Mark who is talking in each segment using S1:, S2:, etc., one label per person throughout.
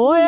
S1: Oy, ay, ay,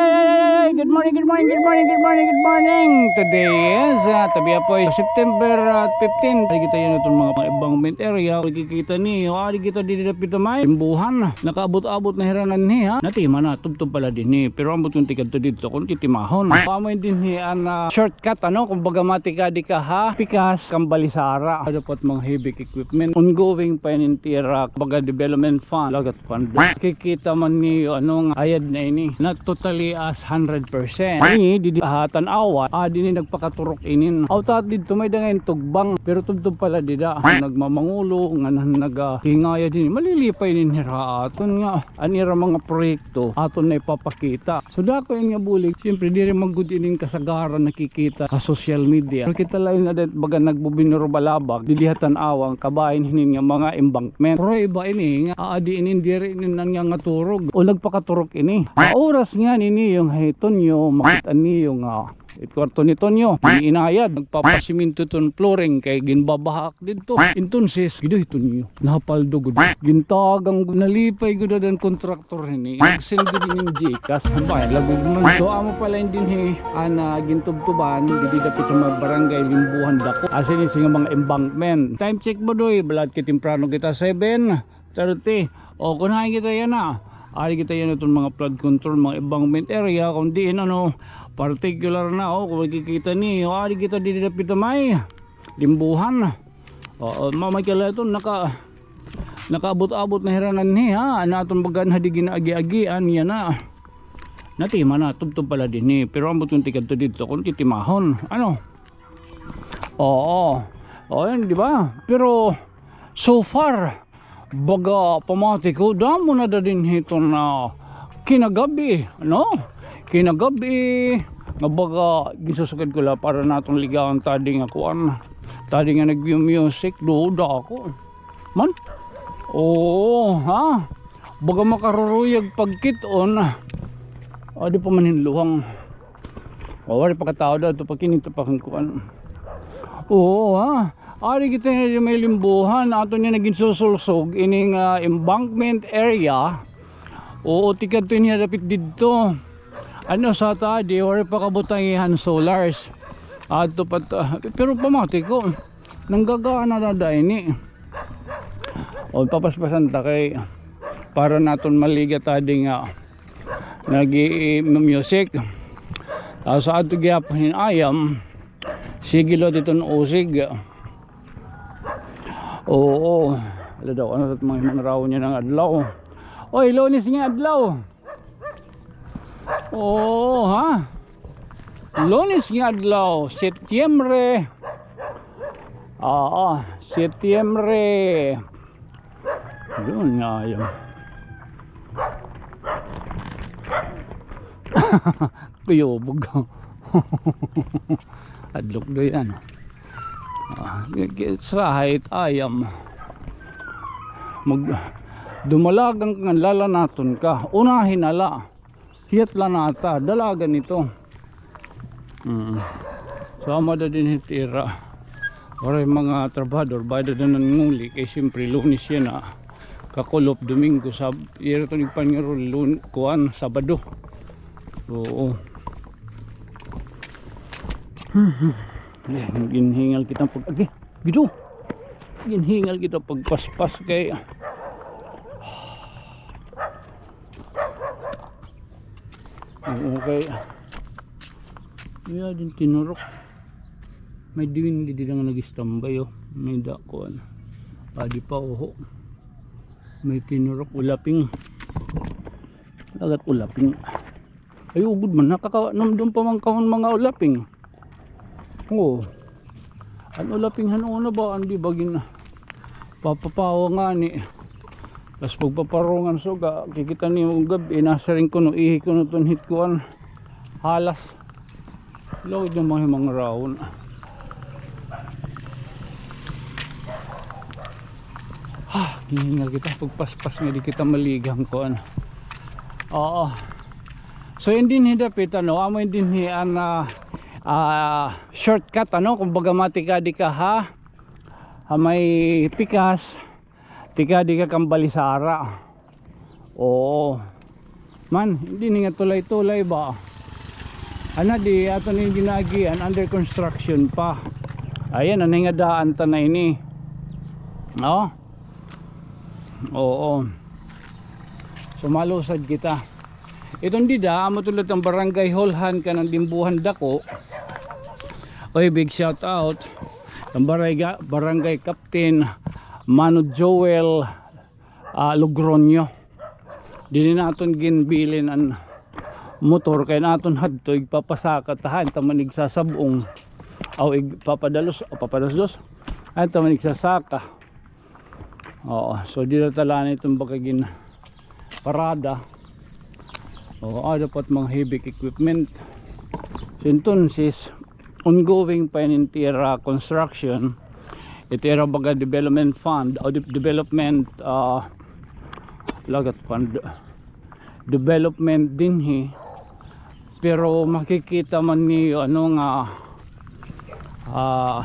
S1: ay, ay, good morning, good morning, good morning, good morning, good morning. Today is, uh, tabi po ay September uh, 15. Ari kita yan itong mga embankment area. Kikita ni, o ari kita di dapit may imbuhan. Nakaabot-abot na hiranan ni ha. Natima na, tubtub pala din ni. Pero ambot yung tikad to dito, kung titimahon. Pamoy din ni, an uh, shortcut ano, kung baga matika di ka ha. Pikas, kambalisara. Dapat mga heavy equipment. Ongoing pa yun tira, baga development fund, lagat fund. Kikita man ni, anong ayad na ini. Not totally as 100%. Ini, di hatan awa, ah, di ni nagpakaturok inin. Autat dito may dangayin tugbang, pero tubtub pala dida. Nagmamangulo, nga na naghingaya din. Malilipay nin hira aton nga. Anira mga proyekto, aton na ipapakita. So dako nga bulik, siyempre di rin magud inin kasagaran nakikita sa social media. Pero kita lang na din, baga nagbubinuro balabag, didihatan awang, kabahin hinin nga mga embankment. Pero iba ini, nga aadi inin di rin inin nga nga turog. O nagpakaturok ini. Sa oras nga nini yung hiton nyo, makita niyo nga It kwarto nito nyo, inayad, nagpapasiminto ton flooring kay ginbabahak dito. Entonces, gido ito nyo, napaldo gud. Gintagang nalipay gud dan kontraktor ni. Nagsen gud yung Gcash. Ba, lago man. So amo pala din hi ana gintubtuban, gidi dapit sa barangay limbuhan dako. Asin ni nga mga embankment. Time check mo doy, balad ki temprano kita 7:30. O kunahin kita yan na. Ari kita yan itong mga flood control, mga embankment area, kung diin ano, particular na, oh, kung makikita ni, oh, ari kita di dapit may limbuhan. O, oh, mamay kala ito, naka, nakaabot-abot na hiranan ni, ha, itong bagan hadi ginaagi-agian, yan na. Natima na, tubtub pala din ni, pero ambot yung tikad to dito, kung titimahon, ano? Oo, oo, yan, di ba? Pero, so far, baga pamati ko damo na din hito na kinagabi no? Kinagabi nga baga gisusugad ko la para natong ligawan tadi nga kuan tadi nga nag music do da ako. Man? Oo ha? Baga makaruruyag pagkiton o di pa man hinluhang o wala pagkatao daw ito pagkinito pa kang kuan oo ha Ari kita nga may limbuhan ato niya naging susulsog ining uh, embankment area. Oo, tikad to niya dapit dito. Ano sa ta di wala pa kabutangihan solars. Ato pa ta- pero pamati ko nanggagana na da ini. O papaspasan ta kay para naton maliga tadi nga nagi music. Uh, sa ato gyapon ayam sigilo dito usig. Oo. Ala daw, ano at mga manaraw niya ng adlaw. Oy, lunis nga adlaw. Oo, ha? Lunis nga adlaw, Setyembre. Oo, Setyembre. Yun nga yun. Kuyobog. Adlok do yan. Ah, sa height ayam mag dumalagang nga lalanaton ka. Unahin ala hiyat lanata dalagan ito mm. sama da din hitira. Oray mga trabador bayad na nanguli kay siyempre lunis yan na kakulop domingo sab iro to nagpangiro lun kuan sabado. Oo. Yan, ginhingal kita pag agi, gido. Ginhingal kita pag paspas kay Okay. Yeah, din tinurok. May diwin di lang nagistambay oh. May dakuan. Padi pa oho. May tinurok ulaping. Lagat ulaping. Ay ugod man nakakanom doon pa man kahon mga ulaping. Oo. Ano laping hanuna ba? Andi bagin papapawa nga ni. Tapos pagpaparongan so ga, kikita ni yung gabi, nasa rin ko no, ihi ko no ton hit ko an halas. Lawid yung mga mga raon. Ah, hihingal kita pagpaspas nga di kita maligang ko an. Oo. So hindi ni dapit ano, amo hindi ni ana ah, shortcut ano kumbaga matika di ka ha ha may pikas tika di ka kambalisara oo Man, hindi nga tulay-tulay ba? Ana di ato ni ginagian under construction pa. Ayan ano nga daan ta na ini. No? Oo. Sumalusad kita. Itong dida, amo tulad ng barangay Holhan ka ng Limbuhan Dako. Oy, big shout out. Ang barangay, barangay Captain Mano Joel ah, Logronyo. Dili naton ginbilin ang motor kay naton hadto igpapasaka tahan tamanig sasabong aw igpapadalos o papadalos ay tamanig sasaka oo so dito talaan itong bakagin parada. Oo ah, dapat mga heavy equipment. Sinton sis ongoing pa in tira construction itira baga development fund o de- development uh, lagat fund development din hi pero makikita man ni ano nga ah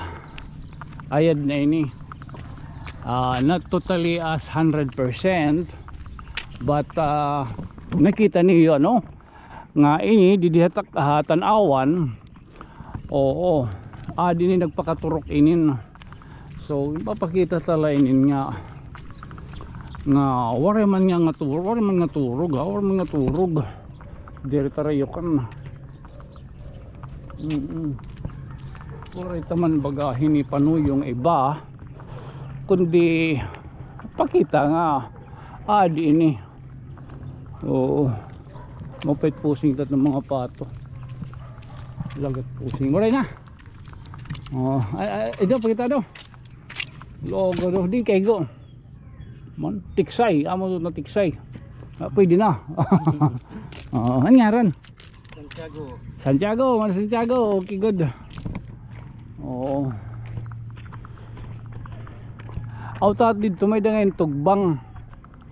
S1: ayad na ini. Ah, not totally as 100% but ah, nakita niyo ano nga ini didihatak hatan awan oo. Ah din nagpakaturok inin. So papakita tala inin nga nga wari man nga nga turog wari man nga turog ha wari man nga turog. Dire tarayo kan mm -mm. wari taman baga hinipanuyong iba kundi pakita nga ah di ini. Oo. Mapait pusing tat ng mga pato lagat pusing wala na. Oh ay, ay, ito pakita do logo do din kay go. Man tiksay amo to na tiksay ah, pwede na. Oh anyaran
S2: Santiago.
S1: Santiago man Santiago. Okay good. Oo Autat dito may dangayin tugbang.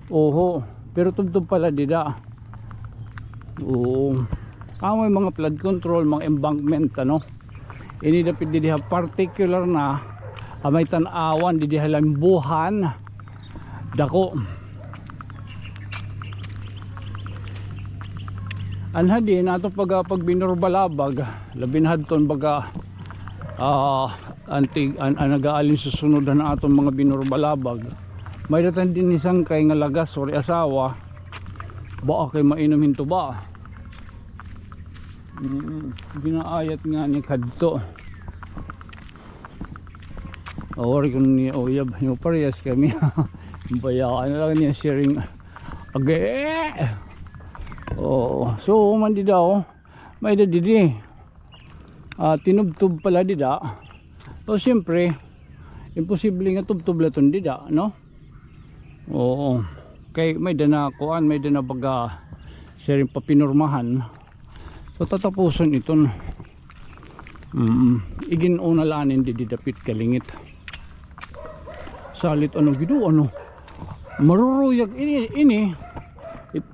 S1: Oho, pero tubtub pala dida. Oo. Amo yung mga flood control, mga embankment ano. Ini dapat didiha particular na ah, may tanawan didiha lambuhan. Dako. Anha din ato pag pag binurbalabag, labin hadton baga ah antig an, an nagaalin sa na atong mga binurbalabag may datan din isang kay nga lagas or asawa ba kay mainom hinto ba ginaayat nga ni kadto. Or kung ni oyab yung parehas kami bayaan na lang niya sharing age. Oh so man di daw may dadidi ah tinubtub pala dida so siyempre imposible nga tubtub laton dida no? Oo kay may dana kuan may dana baga siya rin papinurmahan so tatapuson iton mm, igin una lanin di didapit kalingit. Salit ano gido ano? Maruruyag ini ini.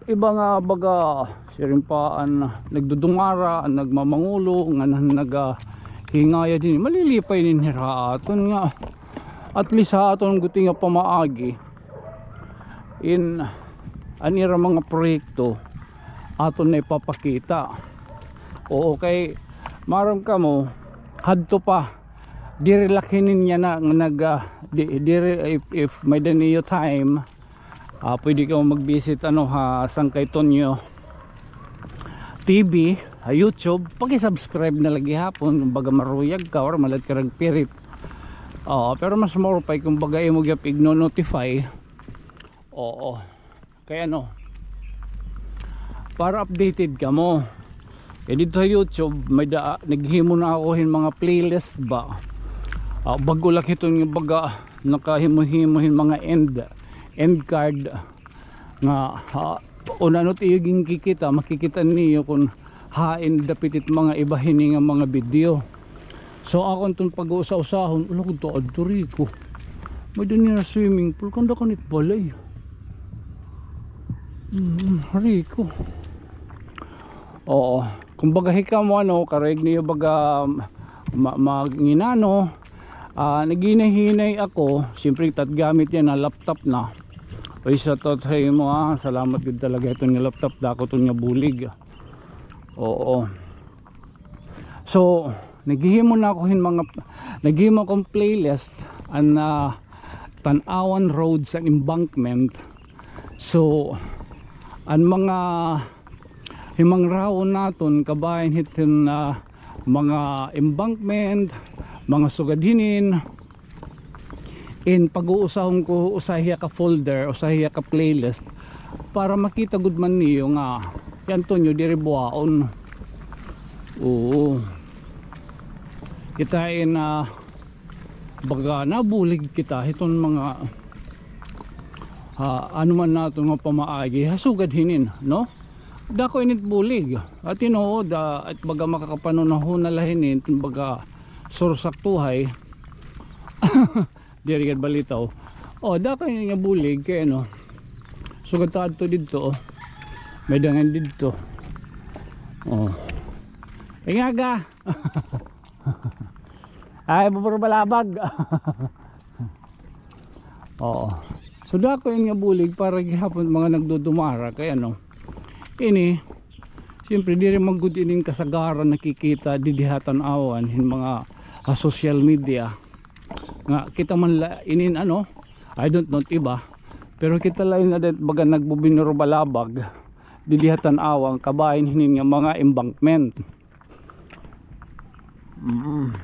S1: Iba nga baga sirimpaan nagdudungara nagmamangulo nga naga hingaya din. Malilipay nin hiraton nga. At least ha aton guti nga pamaagi in anira mga proyekto aton na ipapakita oo kay maram ka mo hadto pa. Dire lakinin niya na nag ah, di, dire if, if may daniyo time ah pwede ka mag-visit ano ha Sangkay Tonyo TV ha YouTube. Paki-subscribe na lagi hapon baga maruyag ka or malad ka pirit. Oo, pero mas more pa kung baga mo gyap igno-notify. Oo kaya ano para updated ka mo eh dito sa YouTube may da, naghimo na ako hin mga playlist ba? Ah, bago lang ito yung baga nakahimo-himohin mga end end card. Nga ha, una no tiyuging kikita makikita niyo kung hain dapitit mga ibahin nga mga video. So ako itong pag-uusa-usahon ulo ko to adto riko may din na swimming pool kanda kanit balay. Mm, riko oo kumbaga hika mo ano kareg niyo baga ma, maginano ah naginahinay ako siyempre tat gamit yan na laptop na Uy, sa tot mo ha. Salamat gud talaga ito nga laptop. Dako ito nga bulig. Oo. So, naghihimo na ako hin mga naghihimo akong playlist an uh, Tanawan Roads and Embankment. So, ang mga himang raon naton kabayan hitin na mga embankment, mga sugadhinin, in pag-uusahon ko usahiya ka folder usahiya ka playlist para makita gud man niyo nga yan to nyo diri buhaon. Oo. Kitain na baga nabulig kita iton mga ah, ano man nato nga pamaagi hasugad hinin no dako init bulig. At tinuod ah, at baga makakapanunahon na lahinin baga sursak tuhay. Diri gad balitaw oh. Dako yun nga bulig kay ano sugad ta adto didto oh. may dangan didto. Oh. Ingaga ay bubur balabag. Oo. So dako nga bulig para gihapon mga nagdudumara kay ano ini siyempre di rin magud ining kasagaran nakikita didihatan awan hin mga ah, social media. Nga kita man la inin ano I don't know iba. Pero kita lang na din baga nagbubinuro balabag dilihatan awang kabahin hinin nga mga embankment. Mm.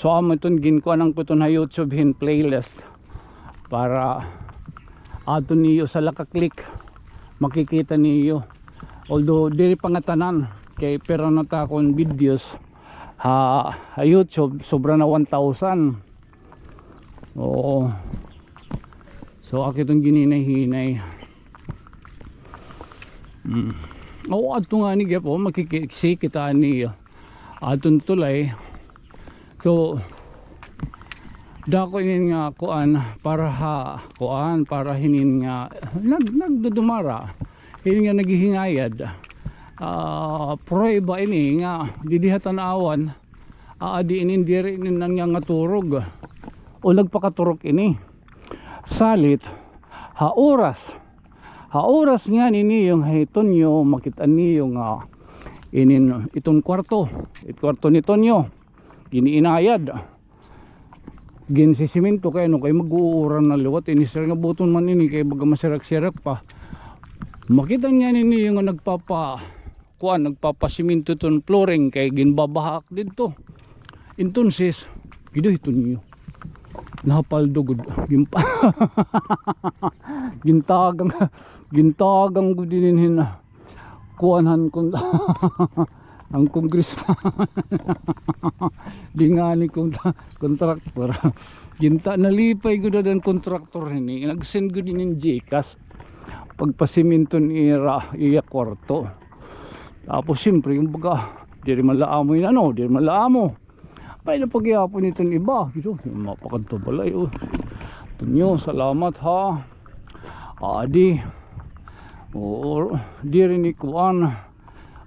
S1: so amo itong ginkuha ng puto na youtube hin playlist para ato niyo sa lakaklik makikita niyo although diri pangatanan kay pero nata akong videos ha, YouTube sobra na 1,000 oo. So ako itong gininay-hinay. Mm. oo ato nga ni Gepo makikita ni atong tulay. So dako inin nga kuan para ha kuan para hinin nga nag, nagdudumara. Hinin nga naghihingayad. Uh, prueba ini nga didihatan awan. Aadi inin diri inin nan nga turog o nagpakaturok ini. Salit ha oras. Ha oras nga nini yung hiton nyo makita niyo nga inin itong kwarto. It kwarto ni Tonyo giniinayad gin si simento kay no kay mag-uuran na liwat inisir nga buton man ini kay baga masirak-sirak pa. Makita niya nini yung nagpapa kuan nagpapasiminto ton flooring kay ginbabahak dito entonces gido ito niyo. Napaldugod gimpa gintagang gintagang ko dinin kuanhan kun ang congressman di nga ni kong kontraktor. Ginta nalipay na dan kontraktor ini. Nagsend din yung Gcash. Pagpasiminto ni ira iya kwarto. Tapos siyempre yung baga di rin malaamo yun ano di rin malaamo pay na pagyapon nito iba. Ito mapakanto balay oh. Tunyo salamat ha. Adi oo di rin ikuan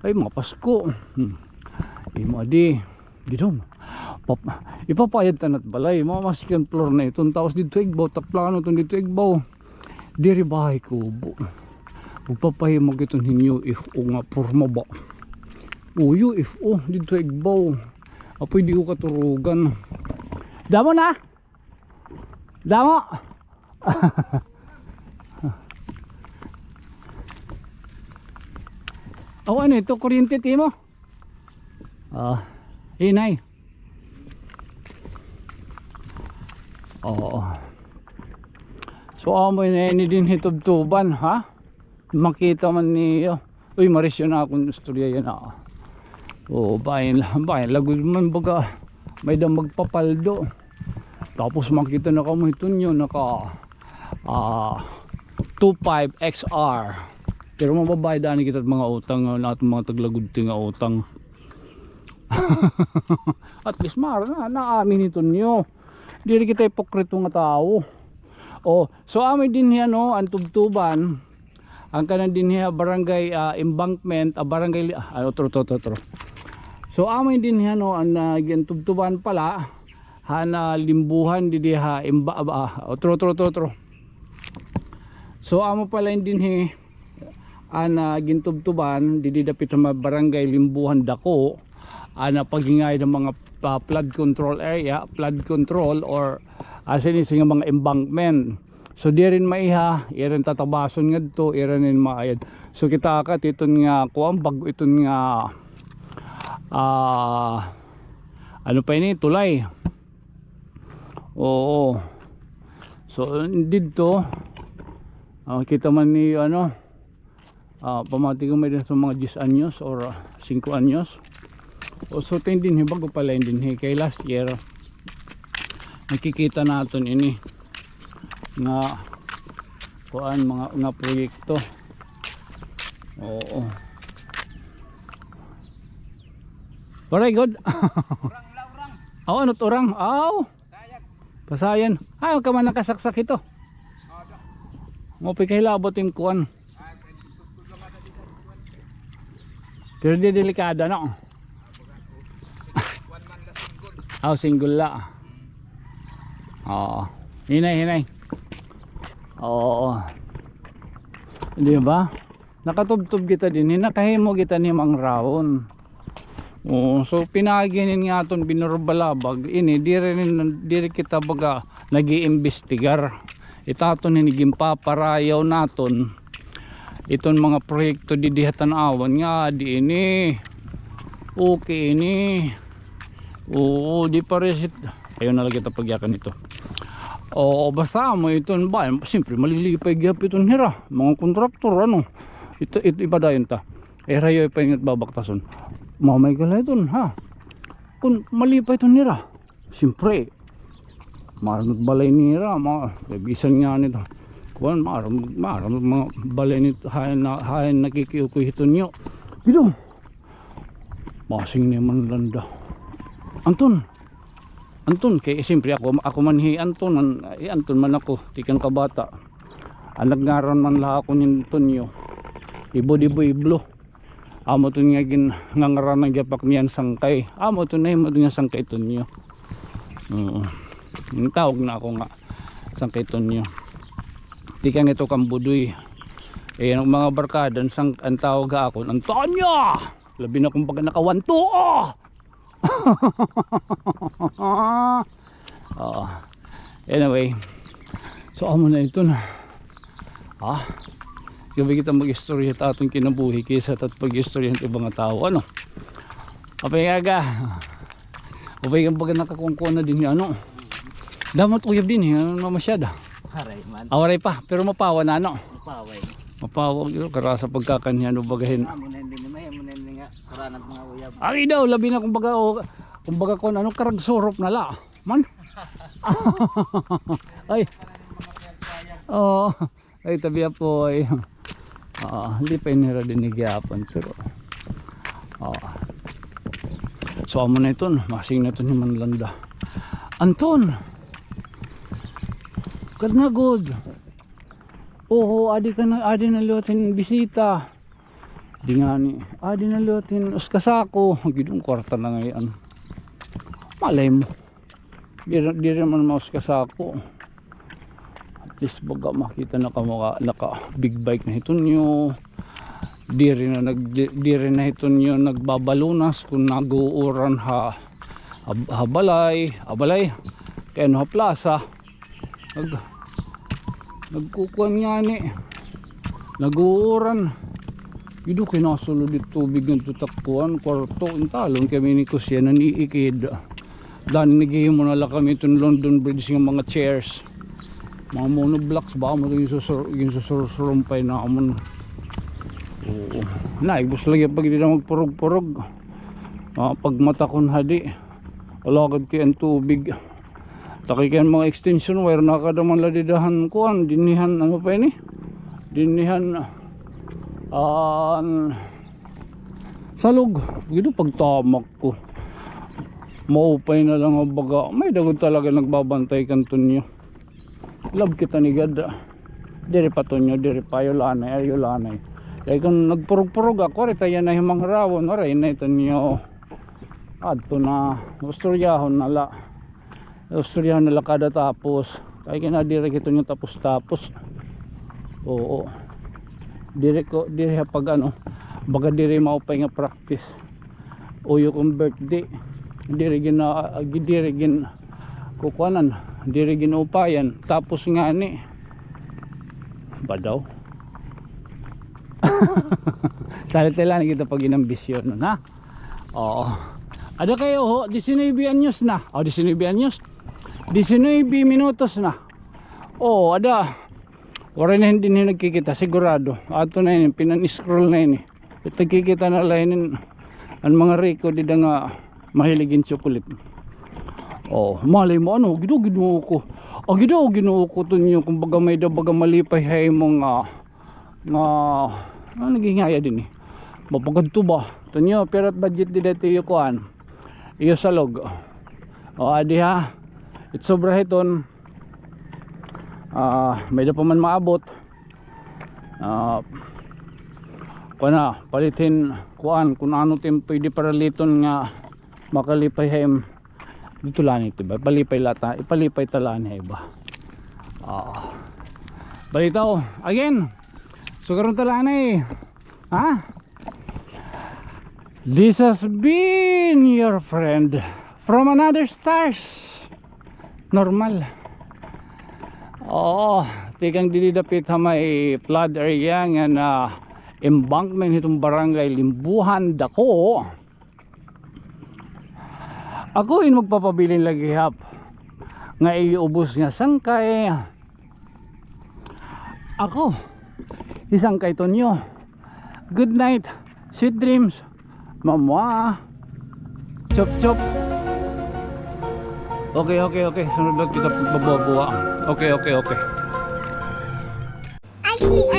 S1: ay mga Pasko. Hmm. imo adi Pap, ipapayad tanat balay. Mga masikan floor na itong taos dito igbaw. Taplano itong dito igbaw. Diri bahay kubo magpapahimog itong hinyo if o nga porma ba? Uyo if o dito igbaw. Apoy di ko katurugan. Damo na? Damo? Oh ano ito? Kuryente timo? Ah inay oo So amoy na ini din hitubtuban ha. Makita man niyo. Uy marisyo na akong istorya yan ah. Oo bayan lang bayan lagod man baga may da magpapaldo. Tapos makita na kamo ito nyo naka ah 25 XR. Pero mababayad ani kita mga utang lahat mga taglagod nga utang. At least mara na naamin ito nyo. Dili kita ipokrito nga tao. Oh, so amin din yan no, ang tubtuban. Ang kanan din niya barangay ah, embankment, ah, barangay ah, otro to to to. So amin din yan no, ang uh, tubtuban pala hana limbuhan di diha imba ah, otro otro otro. So amo pala din he ana gintubtuban didi dapit sa barangay Limbuhan Dako ana pagingay ng mga ah, flood control area, flood control or asin isa nga mga embankment. So di rin maiha, irin tatabason nga to, irin rin maayad. So kita ka iton nga kuan bag iton nga ah ano pa ini tulay. Oo. So dito ah, kita man ni ano ah pamati ko may sa mga 10 anyos or ah, 5 anyos. O so din bago pala din he kay last year nakikita natin ini nga kuan mga nga proyekto. Oo. Very good. Aw, ano to orang? Aw. Pasayan. Ay, ka man nakasaksak ito. Mo pikahilabot yung kuan. Pero di delikada no. Aw, single la. Oo. Hinay, hinay. Oo. Di ba? Nakatubtub kita din. Nakahimo kita ni Mang Raon. Oo, so pinaginin nga aton binurbalabag ini di rin di rin kita baga nag-iimbestigar. Itaton ni gimpaparayaw naton iton mga proyekto di dihatan awan nga di ini okay ini oo di pa resit ayun na lang kita pagyakan ito oo basta mo iton ba siyempre malilipay gyap iton hira. Mga kontraktor ano? Ito, ito iba dayon ta. Eh rayo pa ingat babaktason mamay ka lang iton ha? Kung malipay iton nira siyempre maramot balay nira mga bisan nga nito. Kuan maram maram mga balay nito hayan na hayan nakikiukoy ito niyo. Pero masing naman landa Anton. Anton kay siyempre ako ako man hi Anton an, eh, Anton man ako tikang kabata. Ang nagngaron man la ako ni Antonio. Ibo dibo iblo. Amo to nga gin ngangaran ng gapak niyan sangkay. Amo to na imo nga sangkay Tonyo oo. Yung tawag na ako nga sangkay Tonyo di kang ito kambudoy eh ang mga barkada ang, sang, ang tawag ako Antonio! Labi na kumbaga nakawanto oh! oh. anyway so amo na ito na. Ah gabi kita mag-istorya at atong kinabuhi kaysa tat pag-istorya ng ibang tao ano? Apay aga. Apay kang baga nakakungkuha na din yan ano? Damot uyab din eh. Ano na masyada
S2: Haray man.
S1: awaray pa pero mapawa na ano?
S2: Paway.
S1: mapawa karasa pagkakanya no bagahin.
S2: Amo na hindi ni may amo na hindi nga karanat mga uyab.
S1: Aki daw, labi na kumbaga, o, kumbaga ko ano, karagsurop na la. Man. ay. Oo. ay, tabi po ay. Oo, hindi pa inira din ni Gyapon, pero. Oo. So, amo na ito, masing na ito ni Manlanda. Anton! Kad na good. Oo, adi ka na, adi na lutin bisita. Di nga ni, adi na lutin uskasako. Gidong kwarta na ngayon. Malay mo. Di, di rin man mauskasako. At least baga makita na kamukha, naka big bike na ito nyo. Di rin na, nag, di, di rin na ito nyo nagbabalunas kung naguuran ha, ha habalay, abalay, kaya no plaza. Nag, nagkukuhan nga ni, naguuran. Ido kinasulod it tubig ng tutakpuan, kwarto, ang talon kami ni Kusya na niikid. Dani nagihimo na lang kami itong London Bridge ng mga chairs. Mga monoblocks ba mo yung susur yung susursurumpay na amon. Oo. Naibos lagi pag hindi na magpurog-purog. Ah, pag mata kon hadi. Alagad kay ang tubig. Taki kaya mga extension wire nakadaman ladidahan kuan dinihan ano pa ini? Dinihan an salog gito pagtamak ko maupay na lang ang baga. May dagod talaga nagbabantay kanton nyo love kita ni gada diri pa to nyo diri pa. Yulanay ay yulanay kaya kung nagpurog-purog ako rita yan na himang rawon oray na ito nyo adto na. Usturyahon na la. Usturyahon na la kada tapos. Kaya kinadiri kito nyo tapos tapos Oo. Dire ko dire pag ano, baga dire mao pa nga practice. O yung kong birthday. Dire gin na dire gin kukuanan, dire gin upayan. Tapos nga ni ba daw? Salite lang kita pag inambisyon nun, ha? Oo. Ada kayo ho, 19 anyos na. O, 19 anyos. 19 minutos na. Oo, ada. Wala na hindi na nagkikita, sigurado. Ato na yun, pinan-scroll na yun. eh. Nagkikita na lang yun. Ang mga record di nga mahiligin chocolate. Oh, malay mo ano, gido ginuo ko. O gido ginuo ko to niyo kumbaga may daw baga malipay hay mo nga nga ano naging haya din eh. Mapagadto ba? To niyo pero budget di dito yung kuan. Iyo sa log. O adi ha. It sobra hiton. Ah, may da pa man maabot. Ah, kuna palitin kuan kung ano tim pwede para liton nga makalipay hem dito lang ito ba? Palipay lata ipalipay talaan hay ba ah balitaw again so karon talaan eh. Ha? This has been your friend from another stars. Normal. Oo, tigang dinidapit ha may flood area nga na embankment itong barangay Limbuhan Dako. Ako in magpapabilin lagi hap. Nga iubos nga sangkay. Ako, isang kay Tonyo. Good night, sweet dreams. Mamwa. Chop chop. Okay, okay, okay. Sunod lang kita babawa. Okay, okay, okay.
S3: Aki,